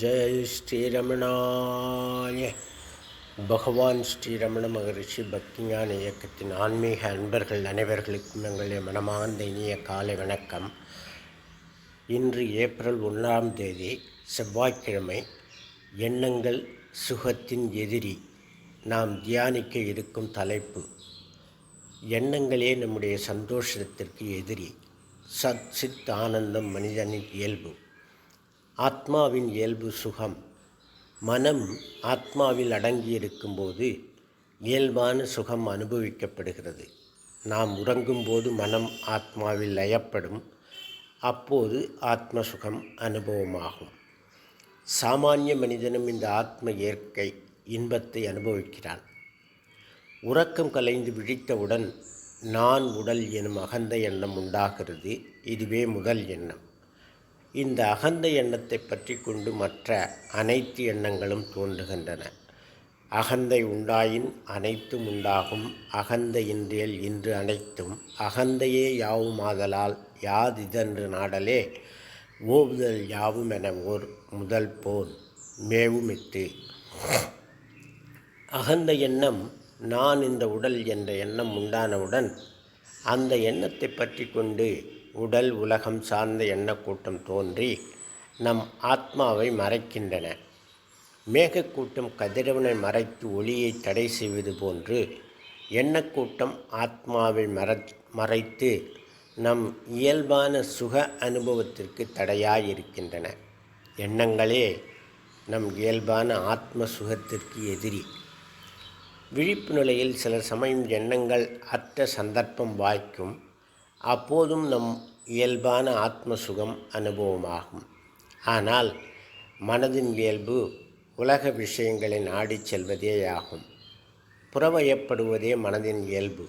ஸ்ரீரமணாய பகவான் ஸ்ரீரமண மகரிஷி பக்திஞான இயக்கத்தின் ஆன்மீக அன்பர்கள் அனைவர்களுக்கும் எங்களுடைய மனமார்ந்த இனிய காலை வணக்கம். இன்று ஏப்ரல் ஒன்றாம் தேதி செவ்வாய்க்கிழமை எண்ணங்கள் சுகத்தின் எதிரி. நாம் தியானிக்க இருக்கும் தலைப்பு எண்ணங்களே நம்முடைய சந்தோஷத்திற்கு எதிரி. சத் சித் ஆனந்தம் மனிதனின் இயல்பு. ஆத்மாவின் இயல்பு சுகம். மனம் ஆத்மாவில் அடங்கியிருக்கும்போது இயல்பான சுகம் அனுபவிக்கப்படுகிறது. நாம் உறங்கும்போது மனம் ஆத்மாவில் லயப்படும். அப்போது ஆத்ம சுகம் அனுபவமாகும். சாமானிய மனிதனும் இந்த ஆத்ம இயற்கை இன்பத்தை அனுபவிக்கிறான். உறக்கம் கலைந்து விழித்தவுடன் நான் உடல் எனும் அகந்த எண்ணம் உண்டாகிறது. இதுவே முதல் எண்ணம். இந்த அகந்த எண்ணத்தை பற்றி கொண்டு மற்ற அனைத்து எண்ணங்களும் தோன்றுகின்றன. அகந்தை உண்டாயின் அனைத்தும் உண்டாகும் அகந்த இன்றியல் இன்று அனைத்தும் அகந்தையே யாவுமாதலால் யாதிதன்று நாடலே ஓவுதல் யாவும் என ஓர் முதல் போல் மேவுமிட்டு. அகந்த எண்ணம் நான் இந்த உடல் என்ற எண்ணம் உண்டானவுடன் அந்த எண்ணத்தை பற்றி கொண்டு உடல் உலகம் சார்ந்த எண்ணக்கூட்டம் தோன்றி நம் ஆத்மாவை மறைக்கின்றன. மேகக்கூட்டம் கதிரவனை மறைத்து ஒளியை தடை செய்வது போன்று எண்ணக்கூட்டம் ஆத்மாவை மற மறைத்து நம் இயல்பான சுக அனுபவத்திற்கு தடையாயிருக்கின்றன. எண்ணங்களே நம் இயல்பான ஆத்ம சுகத்திற்கு எதிரி. விழிப்பு நிலையில் சில சமயம் எண்ணங்கள் அற்ற சந்தர்ப்பம் வாய்க்கும் அப்போதும் நம் இயல்பான ஆத்ம சுகம் அனுபவமாகும். ஆனால் மனதின் இயல்பு உலக விஷயங்களை நாடிச் செல்வதேயாகும். புறவயப்படுவதே மனதின் இயல்பு.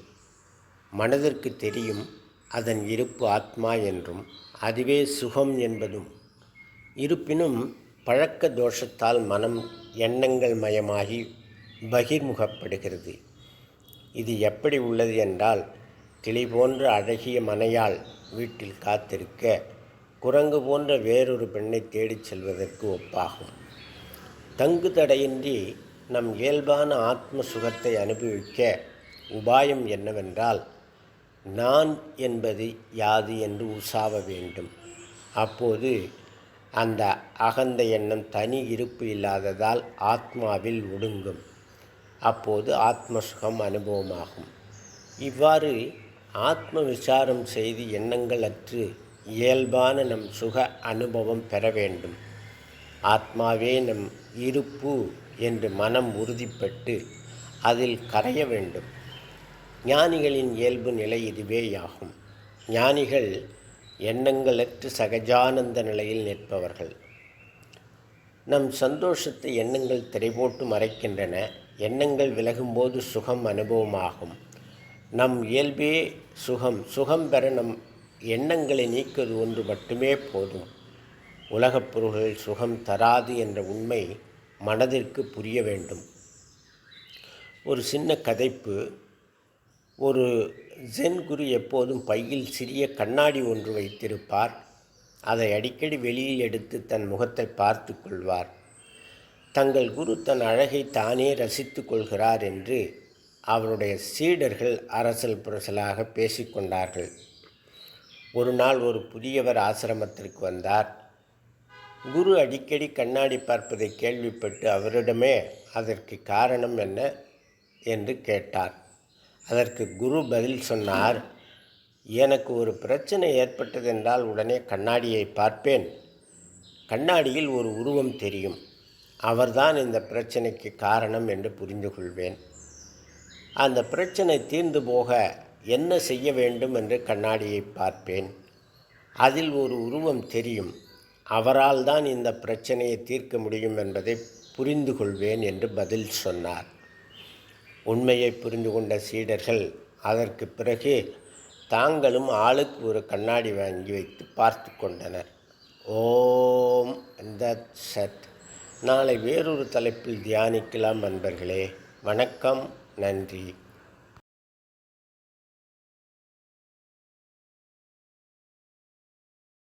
மனதிற்கு தெரியும் அதன் இருப்பு ஆத்மா என்றும் அதுவே சுகம் என்பதும். இருப்பினும் பழக்க தோஷத்தால் மனம் எண்ணங்கள் மயமாகி பகிர்முகப்படுகிறது. இது எப்படி உள்ளது என்றால் கிளி போன்ற அழகிய மனையால் வீட்டில் காத்திருக்க குரங்கு போன்ற வேறொரு பெண்ணை தேடிச் செல்வதற்கு ஒப்பாகும். தங்கு தடையின்றி நம் இயல்பான ஆத்ம சுகத்தை அனுபவிக்க உபாயம் என்னவென்றால் நான் என்பது யாது என்று உசாவ வேண்டும். அப்போது அந்த அகந்த எண்ணம் தனி இருப்பு இல்லாததால் ஆத்மாவில் ஒடுங்கும். அப்போது ஆத்ம சுகம் அனுபவமாகும். இவ்வாறு ஆத்ம விசாரம் செய்து எண்ணங்கள் அற்று இயல்பான நம் சுக அனுபவம் பெற வேண்டும். ஆத்மாவே நம் இருப்பு என்று மனம் உறுதிப்பட்டு அதில் கரைய வேண்டும். ஞானிகளின் இயல்பு நிலை இதுவேயாகும். ஞானிகள் எண்ணங்களற்று சகஜானந்த நிலையில் நிற்பவர்கள். நம் சந்தோஷத்தை எண்ணங்கள் திரைபோட்டு மறைக்கின்றன. எண்ணங்கள் விலகும்போது சுகம் அனுபவமாகும். நம் இயல்பே சுகம் சுகம் பெற நம் எண்ணங்களை நீக்குவது ஒன்று மட்டுமே போதும். உலகப் பொருள்கள் சுகம் தராது என்ற உண்மை மனதிற்கு புரிய வேண்டும். ஒரு சின்ன கதைப்பு. ஒரு ஜென் குரு எப்போதும் பையில் சிறிய கண்ணாடி ஒன்று வைத்திருப்பார். அதை அடிக்கடி வெளியில் எடுத்து தன் முகத்தை பார்த்து கொள்வார். தங்கள் குரு தன் அழகை தானே ரசித்து கொள்கிறார் என்று அவருடைய சீடர்கள் அரசல் புரசலாக பேசிக்கொண்டார்கள். ஒரு நாள் ஒரு புதியவர் ஆசிரமத்திற்கு வந்தார். குரு அடிக்கடி கண்ணாடி பார்ப்பதை கேள்விப்பட்டு அவரிடமே அதற்கு காரணம் என்ன என்று கேட்டார். அதற்கு குரு பதில் சொன்னார் எனக்கு ஒரு பிரச்சனை ஏற்பட்டதென்றால் உடனே கண்ணாடியை பார்ப்பேன். கண்ணாடியில் ஒரு உருவம் தெரியும். அவர்தான் இந்த பிரச்சனைக்கு காரணம் என்று புரிந்து கொள்வேன் அந்த பிரச்சனை தீர்ந்து போக என்ன செய்ய வேண்டும் என்று கண்ணாடியை பார்ப்பேன். அதில் ஒரு உருவம் தெரியும். அவரால் தான் இந்த பிரச்சனையை தீர்க்க முடியும் என்பதை புரிந்து கொள்வேன் என்று பதில் சொன்னார். உண்மையை புரிந்து கொண்ட சீடர்கள் அதற்கு பிறகு தாங்களும் ஆளுக்கு ஒரு கண்ணாடி வாங்கி வைத்து பார்த்து கொண்டனர். ஓம் தத் சத். நாளை வேறொரு தலைப்பில் தியானிக்கலாம் நண்பர்களே வணக்கம். நன்றி